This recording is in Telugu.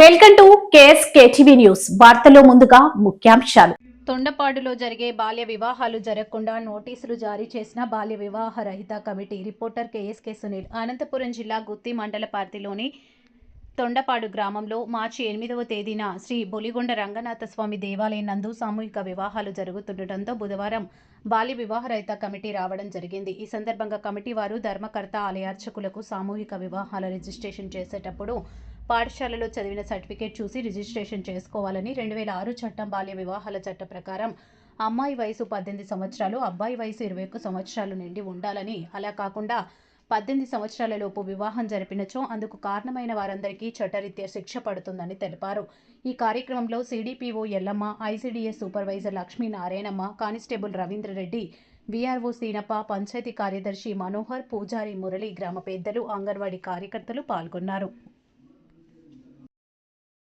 Welcome to KS KTV news. వార్తలో ముందుగా ముఖ్యాంశాలు. తొండపాడులో జరిగే బాల్య వివాహాలు జరగకుండా నోటీసులు జారీ చేసిన బాల్య వివాహ రహిత committee reporter KSK Sunil Anantapur జిల్లా గుత్తి మండల పార్టీలోని తొండపాడు గ్రామంలో మార్చి ఎనిమిదవ తేదీన శ్రీ బొలిగొండ రంగనాథ స్వామి దేవాలయం నందు సామూహిక వివాహాలు జరుగుతుండటంతో బుధవారం బాల్య వివాహరహిత కమిటీ రావడం జరిగింది. ఈ సందర్భంగా కమిటీ వారు ధర్మకర్త ఆలయార్చకులకు సామూహిక వివాహాల రిజిస్ట్రేషన్ చేసేటప్పుడు పాఠశాలలో చదివిన సర్టిఫికేట్ చూసి రిజిస్ట్రేషన్ చేసుకోవాలని రెండు వేల ఆరు చట్టం బాల్య వివాహాల చట్ట ప్రకారం అమ్మాయి వయసు పద్దెనిమిది సంవత్సరాలు అబ్బాయి వయసు ఇరవై ఒక్క సంవత్సరాలు నిండి ఉండాలని అలా కాకుండా పద్దెనిమిది సంవత్సరాలలోపు వివాహం జరిపినచో అందుకు కారణమైన వారందరికీ చట్టరీత్యా శిక్ష పడుతుందని తెలిపారు. ఈ కార్యక్రమంలో CDPO Yellamma ICDS supervisor Lakshmi Narayanamma constable Ravindra Reddy VRO Seenappa panchayat కార్యదర్శి మనోహర్ పూజారి మురళి గ్రామ పెద్దలు అంగన్వాడీ కార్యకర్తలు పాల్గొన్నారు.